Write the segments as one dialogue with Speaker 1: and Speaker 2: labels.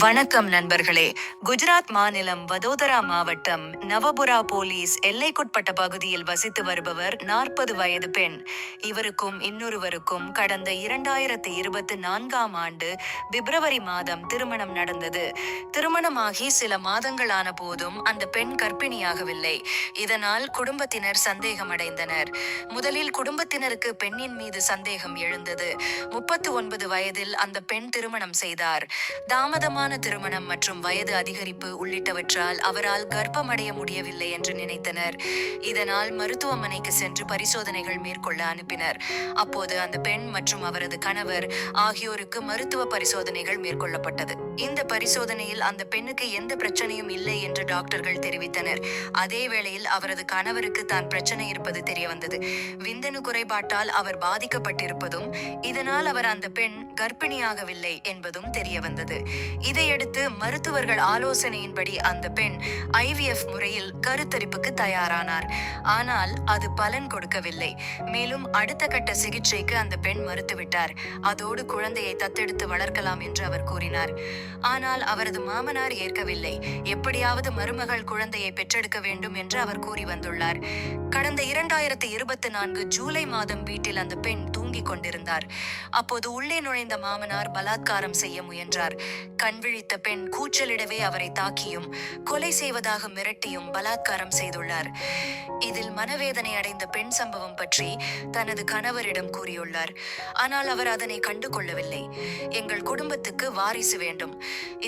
Speaker 1: வணக்கம் நண்பர்களே. குஜராத் மாநிலம் வதோதரா மாவட்டம் நவபுரா போலீஸ் எல்லைக்குட்பட்ட பகுதியில் வசித்து வருபவர் நாற்பது வயது பெண். இவருக்கும் இன்னொருவருக்கும் கடந்த இரண்டாயிரத்தி இருபத்தி நான்காம் ஆண்டு பிப்ரவரி மாதம் திருமணம் நடந்தது. திருமணமாகி சில மாதங்களான போதும் அந்த பெண் கர்ப்பிணியாகவில்லை. இதனால் குடும்பத்தினர் சந்தேகமடைந்தனர். முதலில் குடும்பத்தினருக்கு பெண்ணின் மீது சந்தேகம் எழுந்தது. முப்பத்து ஒன்பது வயதில் அந்த பெண் திருமணம் செய்தார். தாமதமான திருமணம் மற்றும் வயது அதிகரிப்பு உள்ளிட்டவற்றால் அவரால் கர்ப்பமடைய முடியவில்லை என்று நினைத்தனர். இதனால் மருத்துவமனைக்கு சென்று பரிசோதனைகள் மேற்கொள்ள அனுப்பினர். அப்போது அந்த பெண் மற்றும் அவரது கணவர் ஆகியோருக்கு மருத்துவ பரிசோதனைகள் மேற்கொள்ளப்பட்டது. இந்த பரிசோதனையில் அந்த பெண்ணுக்கு எந்த பிரச்சனையும் இல்லை என்று டாக்டர்கள் தெரிவித்தனர். அதே வேளையில் அவரது கணவருக்கு தான் பிரச்சனை இருப்பது தெரிய வந்தது விந்தணு குறைபாட்டால் அவர் பாதிக்கப்பட்டிருப்பதும் இதனால் அவர் அந்த பெண் கர்ப்பிணியாகவில்லை என்பதும் தெரிய வந்தது இதையடுத்து மருத்துவர்கள் ஆலோசனையின்படி அந்த பெண் ஐவிஎஃப் முறையில் கருத்தரிப்புக்கு தயாரானார். ஆனால் அது பலன் கொடுக்கவில்லை. மேலும் அடுத்த கட்ட சிகிச்சைக்கு அந்த பெண் மறுத்துவிட்டார். அதோடு குழந்தையை தத்தெடுத்து வளர்க்கலாம் என்று அவர் கூறினார். ஆனால் அவரது மாமனார் ஏற்கவில்லை. எப்படியாவது மருமகள் குழந்தையை பெற்றெடுக்க வேண்டும் என்று அவர் கூறி வந்துள்ளார். கடந்த இரண்டாயிரத்தி இருபத்தி நான்கு ஜூலை மாதம் வீட்டில் அந்த பெண் தூங்கிக் கொண்டிருந்தார். அப்போது உள்ளே நுழைந்த மாமனார் பலாத்காரம் செய்ய முயன்றார். கண் விழித்த பெண் கூச்சலிடவே அவரை தாக்கியும் கொலை செய்வதாக மிரட்டியும் பலாத்காரம் செய்துள்ளார். இதில் மனவேதனை அடைந்த பெண் சம்பவம் பற்றி தனது கணவரிடம் கூறியுள்ளார். ஆனால் அவர் அதனை கண்டு கொள்ளவில்லை எங்கள் குடும்பத்துக்கு வாரிசு வேண்டும்.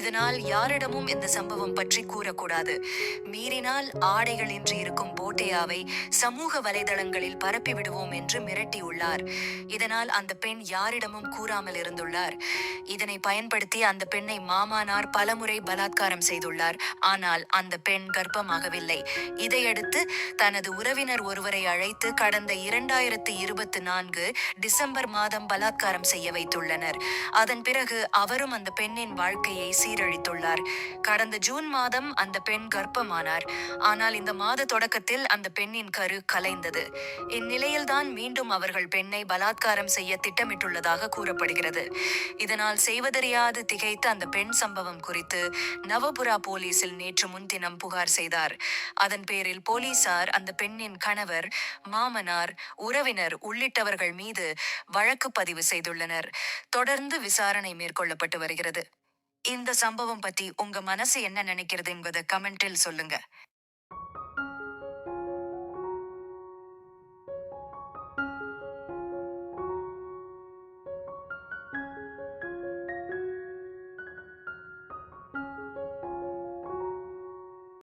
Speaker 1: இதனால் யாரிடமும் இந்த சம்பவம் பற்றி கூறக்கூடாது. மீறினால் ஆடைகள் இன்றி இருக்கும் போட்டையாவை சமூக வலைதளங்களில் பரப்பிவிடுவோம் என்று மிரட்டியுள்ளார். இதனால் அந்த பெண் யாரிடமும் கூறாமல் இருந்துள்ளார். இதனை பயன்படுத்தி அந்த பெண்ணை மாமானார் பலமுறை பலாத்காரம் செய்துள்ளார். ஆனால் அந்த பெண் கர்ப்பமாகவில்லை. இதையடுத்து தனது உறவினர் ஒருவரை அழைத்து கடந்த இரண்டாயிரத்து இருபத்தி நான்கு டிசம்பர் மாதம் பலாத்காரம் செய்ய வைத்துள்ளனர். அதன் பிறகு அவரும் அந்த பெண்ணின் வாழ்க்கையை சீரழித்துள்ளார். கடந்த ஜூன் மாதம் அந்த பெண் கர்ப்பமானார். ஆனால் இந்த மாத தொடக்கத்தில் அந்த பெண்ணின் கரு கலைந்தது. இந்நிலையில்தான் மீண்டும் அவர்கள் பெண்ணை பலாத்காரம் செய்ய திட்டமிட்டுள்ளதாக கூறப்படுகிறது. இதனால் செய்வதறியாது திகைத்த அந்த பெண் சம்பவம் குறித்து நவபுரா போலீசில் நேற்று முன்தினம் புகார் செய்தார். அதன் பேரில் போலீசார் அந்த பெண்ணின் கணவர் மாமனார் உறவினர் உள்ளிட்டவர்கள் மீது வழக்கு பதிவு செய்துள்ளனர். தொடர்ந்து விசாரணை மேற்கொள்ளப்பட்டு வருகிறது. இந்த சம்பவம் பத்தி உங்க மனசு என்ன நினைக்கிறது என்பதை கமெண்டில் சொல்லுங்க.